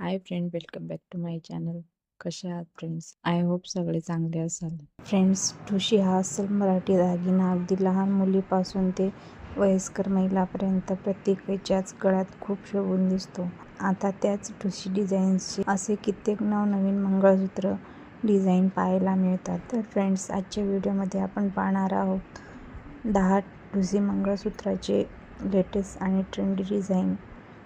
Hi friend welcome back to my channel कसे आहात friends I hope सगळे चांगले असाल. फ्रेंड्स ठुशी हा असल मराठी दागिना अगदी लहान मुलीपासून ते वयस्कर महिलापर्यंत प्रत्येकाच्याच गळ्यात खूप शोभून दिसतो. आता त्याच ठुशी डिझाईन्सचे असे कित्येक नवनवीन मंगळसूत्र डिझाईन पाहायला मिळतात. तर फ्रेंड्स आजच्या व्हिडिओमध्ये आपण पाहणार आहोत दहा ठुशी मंगळसूत्राचे लेटेस्ट आणि ट्रेंडी डिझाईन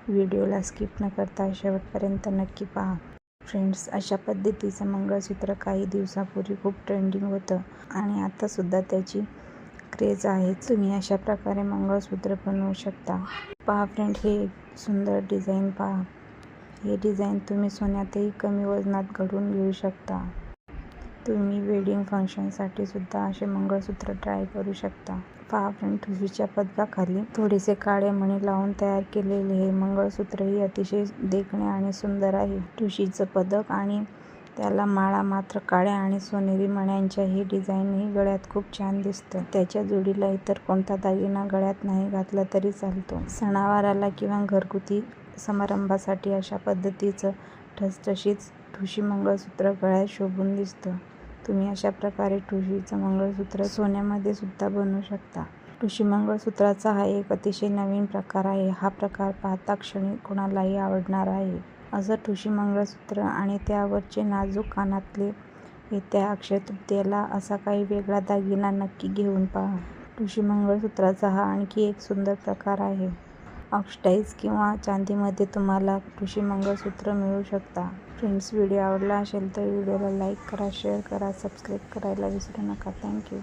व्हिडिओला स्किप न करता शेवटपर्यंत नक्की पहा. फ्रेंड्स अशा पद्धतीचं मंगळसूत्र काही दिवसापूर्वी खूप ट्रेंडिंग होतं आणि आतासुद्धा त्याची क्रेज आहे. तुम्ही अशा प्रकारे मंगळसूत्र बनवू शकता. पहा फ्रेंड हे एक सुंदर डिझाईन पहा. हे डिझाईन तुम्ही सोन्यातही कमी वजनात घडवून घेऊ शकता. तुम्ही वेडिंग फंक्शनसाठी सुद्धा असे मंगळसूत्र ट्राय करू शकता. पहा फ्रेंड ठुशीच्या पदकाखाली थोडेसे काळे मणी लावून तयार केलेले हे मंगळसूत्रही अतिशय देखणे आणि सुंदर आहे. ठुशीचं पदक आणि त्याला माळा मात्र काळ्या आणि सोनेरी मण्यांच्या ही डिझाईनही गळ्यात खूप छान दिसतं. त्याच्या जोडीला इतर कोणता दागिना गळ्यात नाही घातला तरी चालतो. सणावाराला किंवा घरगुती समारंभासाठी अशा पद्धतीचं ठसठशीच ठुशी मंगळसूत्र गळ्यात शोभून दिसतं. तुम्ही अशा प्रकारे ठुशीचं मंगळसूत्र सोन्यामध्ये सुद्धा बनवू शकता. ठुशी मंगळसूत्राचा हा एक अतिशय नवीन प्रकार आहे. हा प्रकार पाहता क्षणी कोणालाही आवडणार आहे. असं ठुशी मंगळसूत्र आणि त्यावरचे नाजूक कानातले येत्या अक्षय तृतीयेला असा काही वेगळा दागिना नक्की घेऊन पहा. ठुशी मंगळसूत्राचा हा आणखी एक सुंदर प्रकार आहे. ऑक्सिडाईज किंवा चांदीमध्ये तुम्हाला कृषी मंगळसूत्र मिळू शकता. फ्रेंड्स व्हिडिओ आवडला असेल तर व्हिडिओला लाईक करा शेअर करा सबस्क्राईब करायला विसरू नका. थँक्यू